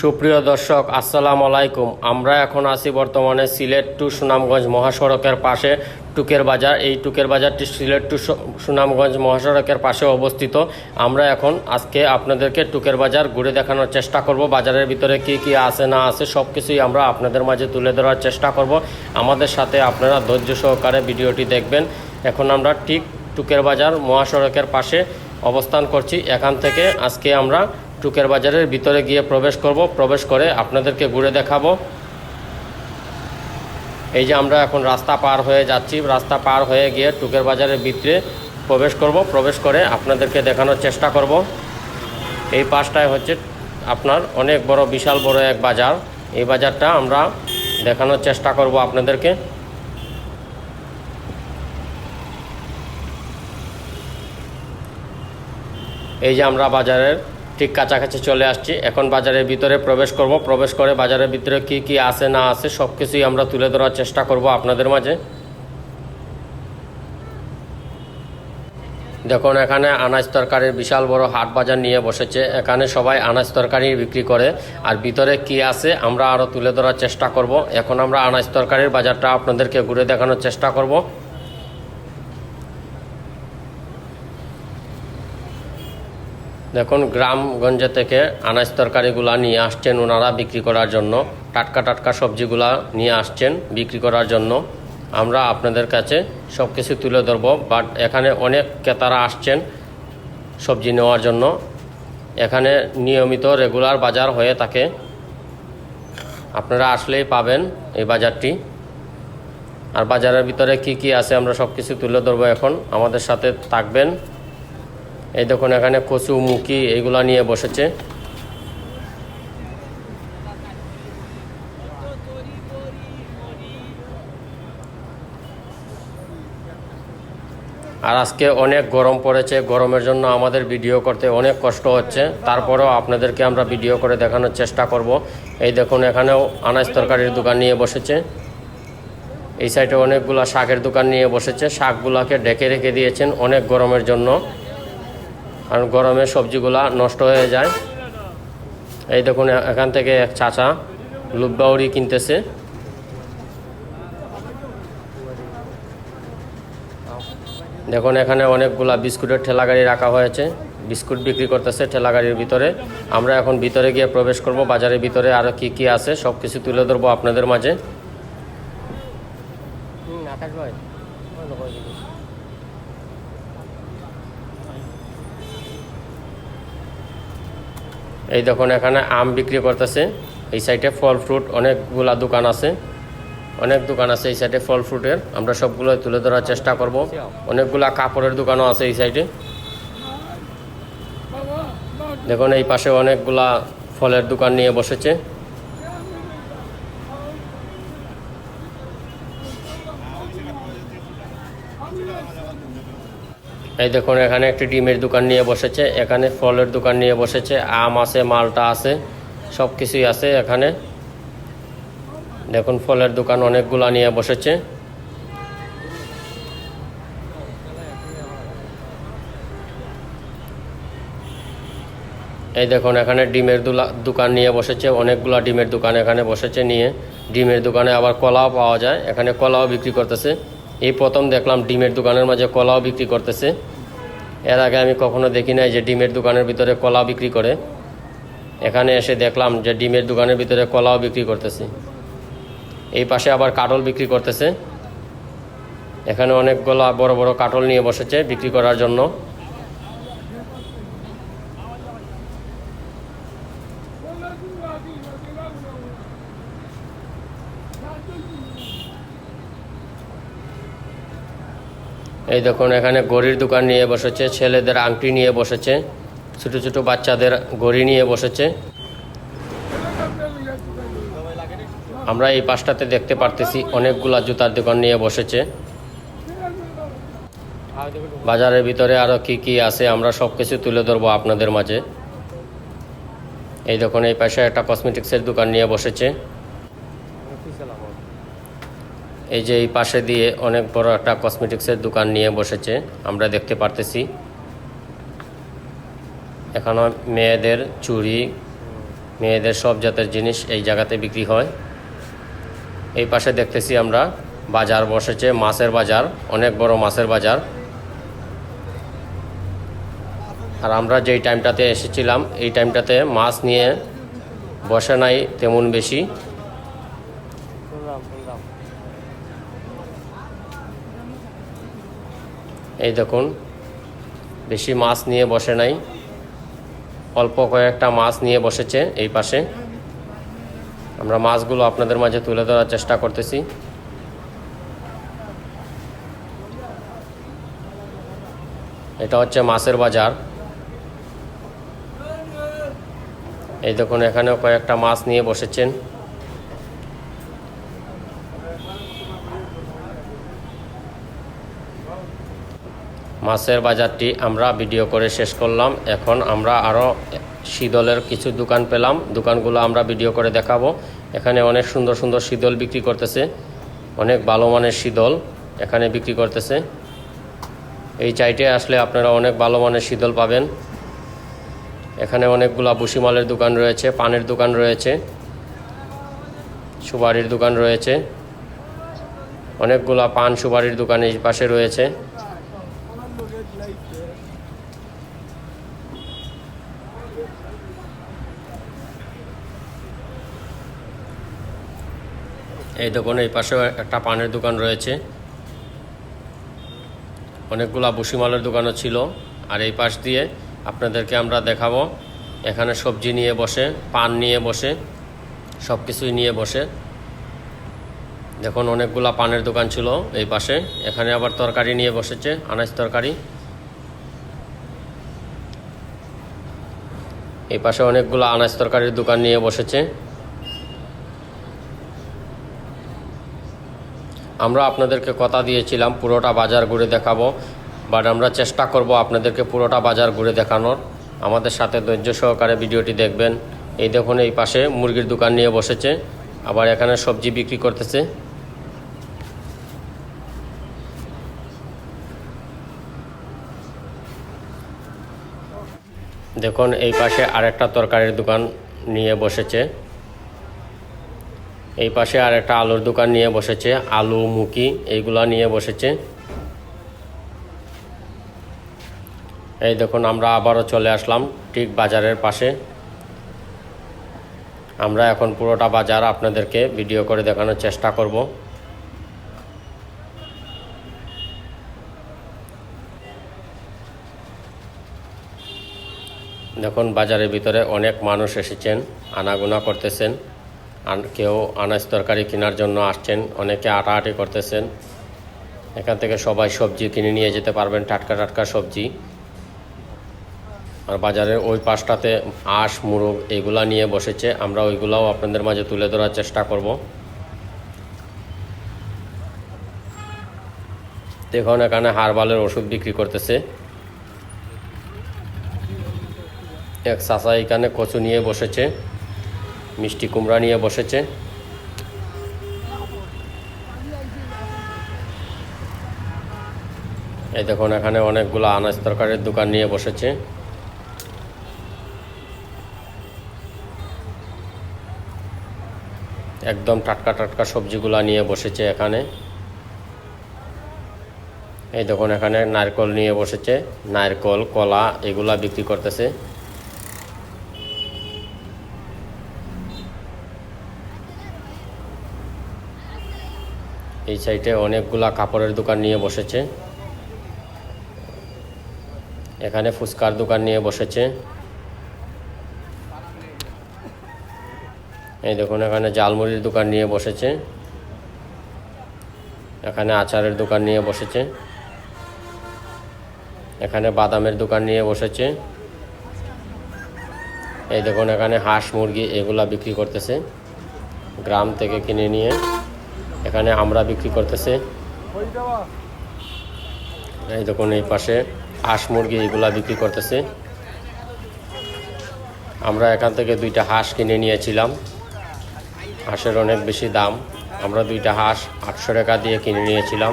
সুপ্রিয় দর্শক, আসসালামু আলাইকুম। আমরা এখন আছি বর্তমানে সিলেট টু সুনামগঞ্জ মহাসড়কের পাশে, টুকের বাজার। এই টুকের বাজারটি সিলেট টু সুনামগঞ্জ মহাসড়কের পাশে অবস্থিত। আমরা এখন আজকে আপনাদেরকে টুকের বাজার ঘুরে দেখানোর চেষ্টা করব, বাজারের ভিতরে কি কি আছে, না আছে সব কিছুই আমরা আপনাদের মাঝে তুলে ধরার চেষ্টা করব। আমাদের সাথে আপনারা ধৈর্য সহকারে ভিডিওটি দেখবেন। এখন আমরা ঠিক টুকের বাজার মহাসড়কের পাশে অবস্থান করছি। এখান থেকে আজকে আমরা টুকের বাজারের ভিতরে গিয়ে প্রবেশ করব। প্রবেশ করে আপনাদেরকে ঘুরে দেখাবো। এই যে আমরা এখন রাস্তা পার হয়ে যাচ্ছি। রাস্তা পার হয়ে গিয়ে টুকের বাজারের ভিতরে প্রবেশ করব। প্রবেশ করে আপনাদেরকে দেখানোর চেষ্টা করব। এই পাশটায় হচ্ছে আপনার অনেক বড়, বিশাল বড় এক বাজার। এই বাজারটা আমরা দেখানোর চেষ্টা করব আপনাদেরকে। এই যে আমরা বাজারের ঠিক কাছাকাছি চলে আসছি। এখন বাজারের ভিতরে প্রবেশ করব। প্রবেশ করে বাজারের ভিতরে কি কি আছে, না আছে সব কিছুই আমরা তুলে ধরার চেষ্টা করব আপনাদের মাঝে। দেখুন, এখানে আনাজ তরকারির বিশাল বড় হাট বাজার নিয়ে বসেছে। এখানে সবাই আনাজ তরকারি বিক্রি করে। আর ভিতরে কি আছে, আমরা আরও তুলে ধরার চেষ্টা করব। এখন আমরা আনাজ তরকারির বাজারটা আপনাদেরকে ঘুরে দেখানোর চেষ্টা করব। দেখুন, গ্রামগঞ্জে থেকে আনাজ তরকারিগুলা নিয়ে আসছেন ওনারা বিক্রি করার জন্য। টাটকা টাটকা সবজিগুলা নিয়ে আসছেন বিক্রি করার জন্য। আমরা আপনাদের কাছে সব কিছু তুলে ধরবো, বাট এখানে অনেক ক্রেতারা আসছেন সবজি নেওয়ার জন্য। এখানে নিয়মিত রেগুলার বাজার হয়ে থাকে। আপনারা আসলেই পাবেন এই বাজারটি। আর বাজারের ভিতরে কি কি আছে আমরা সব কিছু তুলে ধরবো এখন। আমাদের সাথে থাকবেন এই দেখুন, এখানে কচু মুখি এইগুলা নিয়ে বসেছে। আর আজকে অনেক গরম পড়েছে, গরমের জন্য আমাদের ভিডিও করতে অনেক কষ্ট হচ্ছে। তারপরেও আপনাদেরকে আমরা ভিডিও করে দেখানোর চেষ্টা করব। এই দেখুন, এখানেও আনাজ তরকারির দোকান নিয়ে বসেছে। এই সাইডে অনেকগুলা শাকের দোকান নিয়ে বসেছে। শাকগুলাকে ডেকে রেখে দিয়েছেন অনেক গরমের জন্য। কারণ গরমে সবজিগুলা নষ্ট হয়ে যায়। এই দেখুন, এখান থেকে এক চাচা লুব্বাউরি কিনতেছে। দেখুন, এখানে অনেকগুলা বিস্কুটের ঠেলা গাড়ি রাখা হয়েছে। বিস্কুট বিক্রি করতেছে ঠেলা গাড়ির ভিতরে। আমরা এখন ভিতরে গিয়ে প্রবেশ করব, বাজারের ভিতরে আরও কি কি আছে সব কিছু তুলে ধরবো আপনাদের মাঝে। আকাশ ভাই। এই দেখুন, এখানে আম বিক্রি করতেছে। এই সাইডে ফল ফ্রুট অনেকগুলা দোকান আছে। অনেক দোকান আছে এই সাইডে ফল ফ্রুটের। আমরা সবগুলো তুলে ধরার চেষ্টা করব। অনেকগুলা কাপড়ের দোকানও আছে এই সাইডে। দেখুন, এই পাশে অনেকগুলা ফলের দোকান নিয়ে বসেছে। এই দেখুন, এখানে একটি ডিমের দোকান নিয়ে বসেছে, এখানে ফলের দোকান নিয়ে বসেছে, আম আছে, মালটা আছে সব কিছুই আছে এখানে। দেখুন, ফলের দোকান অনেকগুলা নিয়ে বসেছে। এই দেখুন, এখানে ডিমের দোকান নিয়ে বসেছে, অনেকগুলা ডিমের দোকান এখানে বসেছে নিয়ে। ডিমের দোকানে আবার কলাও পাওয়া যায়, এখানে কলাও বিক্রি করতেছে। এই প্রথম দেখলাম ডিমের দোকানের মাঝে কলাও বিক্রি করতেছে। এর আগে আমি কখনো দেখি নাই যে ডিমের দোকানের ভিতরে কলা বিক্রি করে। এখানে এসে দেখলাম যে ডিমের দোকানের ভিতরে কলাও বিক্রি করতেছে। এই পাশে আবার কাটল বিক্রি করতেছে। এখানে অনেকগুলা বড় বড় কাটল নিয়ে বসেছে বিক্রি করার জন্য। এই দেখুন, এখানে গড়ির দোকান নিয়ে বসেছে, ছেলেদের আংটি নিয়ে বসেছে, ছোট ছোট বাচ্চাদের গড়ি নিয়ে বসেছে। আমরা এই পাশটাতে দেখতে পারতেছি, অনেকগুলা জুতার দোকান নিয়ে বসেছে। বাজারের ভিতরে আরও কি কি আছে, আমরা সব কিছু তুলে ধরবো আপনাদের মাঝে। এই দেখুন, এই পাশে একটা কসমেটিক্সের দোকান নিয়ে বসেছে। এই যে এই পাশে দিয়ে অনেক বড় একটা কসমেটিক্সের দোকান নিয়ে বসেছে, আমরা দেখতে পারতেছি। এখানে মেয়েদের চুড়ি, মেয়েদের সব জাতের জিনিস এই জায়গাতে বিক্রি হয়। এই পাশে দেখতেছি আমরা বাজার বসেছে, মাছের বাজার, অনেক বড় মাছের বাজার। আর আমরা যেই টাইমটাতে এসেছিলাম, এই টাইমটাতে মাছ নিয়ে বসে নাই তেমন বেশি। এই দেখুন, বেশি মাছ নিয়ে বসে নাই। অল্প কয়েকটা মাছ নিয়ে বসেছে এই পাশে। আমরা মাছগুলো আপনাদের মাঝে তুলে ধরার চেষ্টা করতেছি। এটা হচ্ছে মাছের বাজার। এই দেখুন, এখানেও কয়েকটা মাছ নিয়ে বসেছেন। মাছের বাজারটি আমরা ভিডিও করে শেষ করলাম। এখন আমরা আরও শীতলের কিছু দোকান পেলাম। দোকানগুলো আমরা ভিডিও করে দেখাবো। এখানে অনেক সুন্দর সুন্দর শীতল বিক্রি করতেছে। অনেক ভালো মানের শীতল এখানে বিক্রি করতেছে। এই চাইটে আসলে আপনারা অনেক ভালো মানের শীতল পাবেন। এখানে অনেকগুলা বুসিমালের দোকান রয়েছে, পানের দোকান রয়েছে, সুপারির দোকান রয়েছে। অনেকগুলা পান সুপারির দোকান এই পাশে রয়েছে। এই দেখুন, এই পাশেও একটা পানের দোকান রয়েছে। অনেকগুলা বুসিমালের দোকানও ছিল। আর এই পাশ দিয়ে আপনাদেরকে আমরা দেখাবো, এখানে সবজি নিয়ে বসে, পান নিয়ে বসে সব কিছুই নিয়ে বসে। দেখুন, অনেকগুলা পানের দোকান ছিল এই পাশে। এখানে আবার তরকারি নিয়ে বসেছে, আনাজ তরকারি। এই পাশে অনেকগুলো আনাজ তরকারির দোকান নিয়ে বসেছে। আমরা আপনাদেরকে কথা দিয়েছিলাম, পুরোটা বাজার ঘুরে দেখাবো, বাট আমরা চেষ্টা করব আপনাদেরকে পুরোটা বাজার ঘুরে দেখানোর। আমাদের সাথে ধৈর্য সহকারে ভিডিওটি দেখবেন। এই দেখুন, এই পাশে মুরগির দোকান নিয়ে বসেছে, আবার এখানে সবজি বিক্রি করতেছে। দেখুন, এই পাশে আরেকটা তরকারির দোকান নিয়ে বসেছে। এই পাশে আর একটা আলুর দোকান নিয়ে বসেছে, আলু মুখি এইগুলা নিয়ে বসেছে। এই দেখুন, আমরা আবারও চলে আসলাম ঠিক বাজারের পাশে। আমরা এখন পুরোটা বাজার আপনাদেরকে ভিডিও করে দেখানোর চেষ্টা করব। দেখুন, বাজারের ভিতরে অনেক মানুষ এসেছেন, আনাগোনা করতেছেন কেউ আনাজ তরকারি কেনার জন্য আসছেন, অনেকে আটাআটি করতেছেন। এখান থেকে সবাই সবজি কিনে নিয়ে যেতে পারবেন, টাটকা টাটকা সবজি। আর বাজারের ওই পাশটাতে আঁশ, মুরগ এগুলা নিয়ে বসেছে, আমরা ওইগুলাও আপনাদের মাঝে তুলে ধরার চেষ্টা করব। দেখুন, এখানে হারবালের ওষুধ বিক্রি করতেছে। এক চাষা এখানে কচু নিয়ে বসেছে, মিষ্টি কুমড়া নিয়ে বসেছে। এই দেখুন, এখানে অনেকগুলো আনাজ তরকারির দোকান নিয়ে বসেছে। একদম টাটকা টাটকা সবজিগুলা নিয়ে বসেছে এখানে। এই দেখুন, এখানে নারকল নিয়ে বসেছে, নারকল, কলা, এগুলা বিক্রি করতেছে। এই সাইডে অনেকগুলা কাপড়ের দোকান নিয়ে বসেছে। এখানে ফুচকার দোকান নিয়ে বসেছে। এই দেখুন, এখানে জালমুড়ির দোকান নিয়ে বসেছে। এখানে আচারের দোকান নিয়ে বসেছে। এখানে বাদামের দোকান নিয়ে বসেছে। এই দেখুন, এখানে হাঁস মুরগি এগুলা বিক্রি করতেছে। গ্রাম থেকে কিনে নিয়ে। এখানে আমরা বিক্রি করতেছে। এই দেখুন, এই পাশে হাঁস মুরগি এগুলা বিক্রি করতেছে। আমরা এখান থেকে দুইটা হাঁস কিনে নিয়েছিলাম। হাঁসের অনেক বেশি দাম। আমরা দুইটা হাঁস আটশো টাকা দিয়ে কিনে নিয়েছিলাম।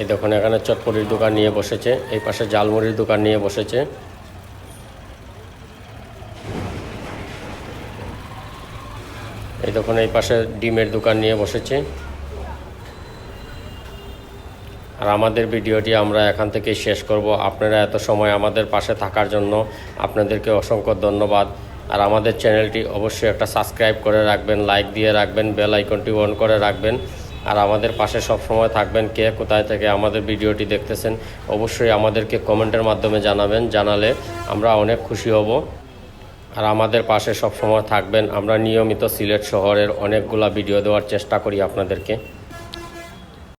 এই দেখুন, এখানে চটপটির দোকান নিয়ে বসেছে, এই পাশে জালমুড়ির দোকান নিয়ে বসেছে। এই দেখুন, এই পাশে ডিমের দোকান নিয়ে বসেছে। আর আমাদের ভিডিওটি আমরা এখান থেকে শেষ করব। আপনারা এত সময় আমাদের পাশে থাকার জন্য আপনাদেরকে অসংখ্য ধন্যবাদ। আর আমাদের চ্যানেলটি অবশ্যই একটা সাবস্ক্রাইব করে রাখবেন, লাইক দিয়ে রাখবেন, বেল আইকনটি অন করে রাখবেন। আর আমাদের পাশে সব সময় থাকবেন কে কোথায় থেকে আমাদের ভিডিওটি দেখতেছেন, অবশ্যই আমাদেরকে কমেন্টের মাধ্যমে জানাবেন, জানালে আমরা অনেক খুশি হব। আর আমাদের পাশে সব সময় থাকবেন, আমরা নিয়মিত সিলেট শহরের অনেকগুলা ভিডিও দেওয়ার চেষ্টা করি আপনাদেরকে।